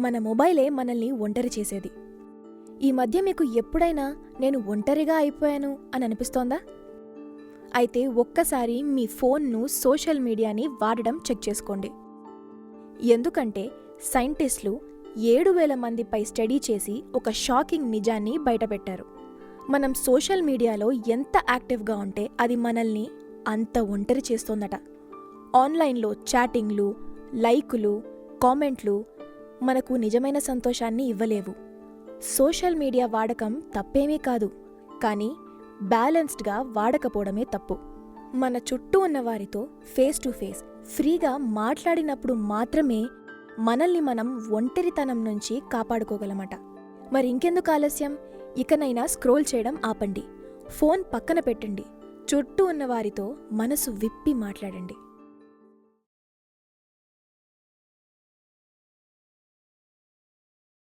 మన మొబైలే మనల్ని ఒంటరి చేసేది. ఈ మధ్య మీకు ఎప్పుడైనా నేను ఒంటరిగా అయిపోయాను అని అనిపిస్తోందా? అయితే ఒక్కసారి మీ ఫోన్ను సోషల్ మీడియాని వాడడం చెక్ చేసుకోండి. ఎందుకంటే సైంటిస్టులు ఏడు వేల మందిపై స్టడీ చేసి ఒక షాకింగ్ నిజాన్ని బయటపెట్టారు. మనం సోషల్ మీడియాలో ఎంత యాక్టివ్గా ఉంటే అది మనల్ని అంత ఒంటరి చేస్తోందట. ఆన్లైన్లో చాటింగ్లు లైకులు కామెంట్లు మనకు నిజమైన సంతోషాన్ని ఇవ్వలేవు. సోషల్ మీడియా వాడకం తప్పేమీ కాదు. కానీ బ్యాలెన్స్డ్గా వాడకపోవడమే తప్పు. మన చుట్టూ ఉన్న వారితో ఫేస్ టు ఫేస్ ఫ్రీగా మాట్లాడినప్పుడు మాత్రమే మనల్ని మనం ఒంటరితనం నుంచి కాపాడుకోగలమట. మరి ఇంకెందుకు ఆలస్యం? ఇకనైనా స్క్రోల్ చేయడం ఆపండి. ఫోన్ పక్కన పెట్టండి. చుట్టూ ఉన్న వారితో మనసు విప్పి మాట్లాడండి.